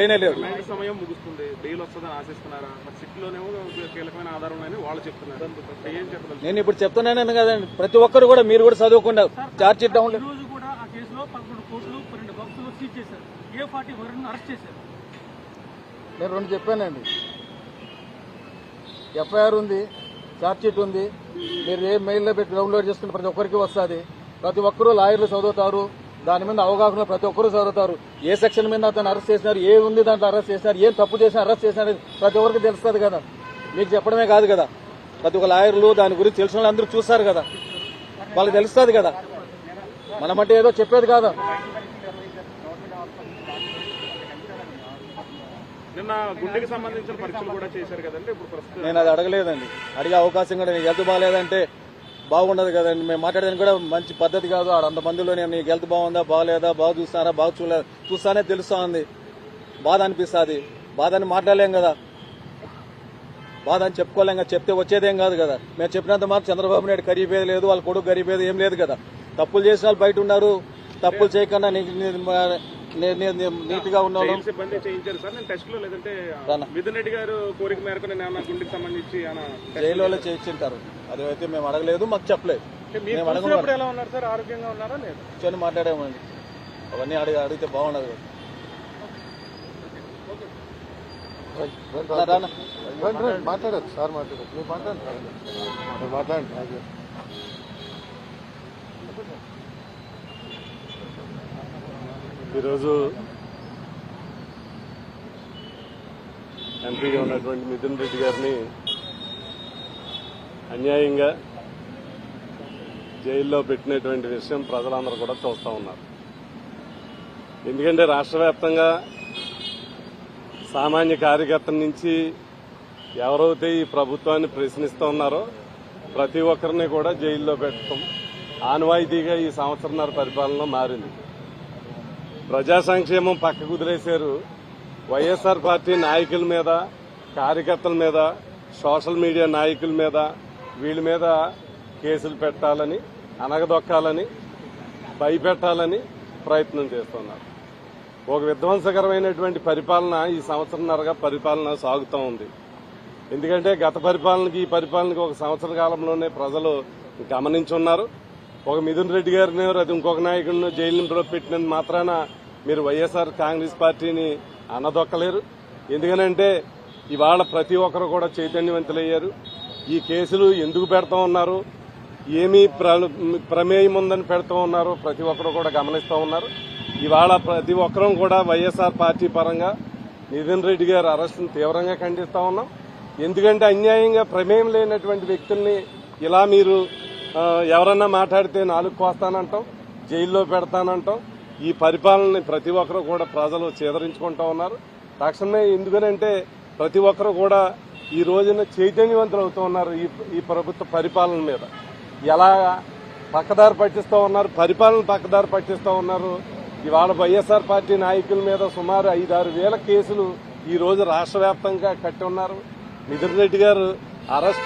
లేనే లేదు సమయం ముగుస్తుంది. బెయిల్ వస్తుందని ఆశిస్తున్నారా? సిట్లోనేమో కీలకమైన ఆధారం వాళ్ళు చెప్తున్నారు. నేను ఇప్పుడు చెప్తున్నాను కదండి. ప్రతి ఒక్కరు కూడా మీరు కూడా చదువుకున్నారు చార్జ్ షీట్ డౌన్ రోజు కూడా ఆ కేసులో పదకొండు కోట్లు రెండు బాక్సులు సీజ్ చేశారు ఏ ఫార్టీ వరుణ్ అరెస్ట్ చేశారు? నేను రెండు చెప్పానండి. ఎఫ్ఐఆర్ ఉంది ఛార్జ్షీట్ ఉంది. మీరు ఏ మెయిల్లో పెట్టి డౌన్లోడ్ చేసుకుని ప్రతి ఒక్కరికి వస్తుంది. ప్రతి ఒక్కరూ లాయర్లు చదువుతారు. దాని మీద అవగాహన ప్రతి ఒక్కరూ చదువుతారు. ఏ సెక్షన్ మీద అతను అరెస్ట్ చేసినారు ఏ ఉంది దాంట్లో అరెస్ట్ చేసినారు ఏం తప్పు చేసినా అరెస్ట్ చేసినారు ప్రతి ఒక్కరికి తెలుస్తుంది కదా. మీకు చెప్పడమే కాదు కదా. ప్రతి ఒక్క లాయర్లు దాని గురించి తెలిసిన వాళ్ళు అందరూ చూస్తారు కదా. వాళ్ళకి తెలుస్తుంది కదా. మనమంటే ఏదో చెప్పేది కాదు. నిన్న గుండెకి సంబంధించిన పరీక్షలు కూడా చేశారు కదండి ఇప్పుడు ప్రస్తుతం. నేను అది అడగలేదండి. అడిగే అవకాశం కూడా నీకు హెల్త్ బాగాలేదంటే బాగుండదు కదండి. మేము మాట్లాడేది కూడా మంచి పద్ధతి కాదు. ఆడ అంత మందిలో నేను నీకు హెల్త్ బాగుందా బాగాలేదా బాగా చూస్తారా బాగా చూడలేదు? చూస్తానే తెలుస్తా ఉంది బాధ అనిపిస్తుంది. బాధ అని మాట్లాడలేం కదా. బాధ అని చెప్పుకోలేం కదా. చెప్తే వచ్చేదేం కాదు కదా. మేము చెప్పినంత మాత్రం చంద్రబాబు నాయుడు గరీబేది లేదు వాళ్ళ కొడుకు గరీబేది ఏం లేదు కదా. తప్పులు చేసిన వాళ్ళు బయట ఉన్నారు. తప్పులు చేయకుండా నీ- నీ- నీ- నీ- నీ- నీట్గా ఉన్న వాళ్ళు జైలు చేయించారు సార్ నేను టెస్ట్లో లేదంటే రానా. మిథున్ రెడ్డి గారు కోరిక మేరకు నేను ఏమన్నా గుండెకి సంబంధించి ఏమన్నా జైలు వాళ్ళు చేయించారు అది అయితే మేము అడగలేదు మాకు చెప్పలేదు ఎలా ఉన్నారు సార్? ఆరోగ్యంగా ఉన్నారా లేదు? కూర్చొని మాట్లాడామండి. అవన్నీ అడిగి అడిగితే బాగుండదు కదా. మాట్లాడదు సార్ మాట్లాడదు మీరు మాట్లాడండి మాట్లాడండి ఈరోజు ఎంపీగా ఉన్నటువంటి మిథున్ రెడ్డి గారిని అన్యాయంగా జైల్లో పెట్టినటువంటి విషయం ప్రజలందరూ కూడా చూస్తూ ఉన్నారు. ఎందుకంటే రాష్ట్ర వ్యాప్తంగా సామాన్య కార్యకర్తల నుంచి ఎవరైతే ఈ ప్రభుత్వాన్ని ప్రశ్నిస్తూ ఉన్నారో ప్రతి ఒక్కరిని కూడా జైల్లో పెట్టడం ఆనవాయితీగా ఈ సంవత్సరంన్నర పరిపాలన మారింది. ప్రజా సంక్షేమం పక్కకు కుదిరేశారు వైఎస్ఆర్ పార్టీ నాయకుల మీద కార్యకర్తల మీద సోషల్ మీడియా నాయకుల మీద వీళ్ళ మీద కేసులు పెట్టాలని అనగదొక్కాలని భయపెట్టాలని ప్రయత్నం చేస్తున్నారు. ఒక విధ్వంసకరమైనటువంటి పరిపాలన ఈ సంవత్సరంన్నరగా పరిపాలన సాగుతూ ఉంది. ఎందుకంటే గత పరిపాలనకి ఈ పరిపాలనకి ఒక సంవత్సర కాలంలోనే ప్రజలు గమనించున్నారు. ఒక మిథున్ రెడ్డి గారిని అది ఇంకొక నాయకుడిని జైలులో పెట్టినందు మాత్రాన మీరు వైఎస్ఆర్ కాంగ్రెస్ పార్టీని అనదొక్కలేరు. ఎందుకనంటే ఇవాళ ప్రతి ఒక్కరు కూడా చైతన్యవంతులయ్యారు. ఈ కేసులు ఎందుకు పెడతా ఉన్నారు? ఏమీ ప్ర- ప్రమేయం ఉందని పెడుతూ ఉన్నారు? ప్రతి ఒక్కరు కూడా గమనిస్తూ ఉన్నారు. ఇవాళ ప్రతి ఒక్కరూ కూడా వైఎస్ఆర్ పార్టీ పరంగా నితిన్ రెడ్డి గారి అరెస్టును తీవ్రంగా ఖండిస్తూ ఉన్నాం. ఎందుకంటే అన్యాయంగా ప్రమేయం లేనటువంటి వ్యక్తుల్ని ఇలా మీరు ఎవరన్నా మాట్లాడితే నాలుగు కోస్తానంటాం జైల్లో పెడతానంటాం. ఈ పరిపాలనని ప్రతి ఒక్కరు కూడా ప్రజలు చేదరించుకుంటూ ఉన్నారు. తక్షణమే ఎందుకనంటే ప్రతి ఒక్కరు కూడా ఈ రోజున చైతన్యవంతులు అవుతూ ఉన్నారు ఈ ఈ ప్రభుత్వ పరిపాలన మీద. ఎలా పక్కదారి పట్టిస్తూ ఉన్నారు పరిపాలన పక్కదారి పట్టిస్తూ ఉన్నారు. ఇవాళ వైఎస్ఆర్ పార్టీ నాయకుల మీద సుమారు ఐదారు వేల కేసులు ఈ రోజు రాష్ట్ర వ్యాప్తంగా కట్టి ఉన్నారు. నితిన్ రెడ్డి గారు అరెస్ట్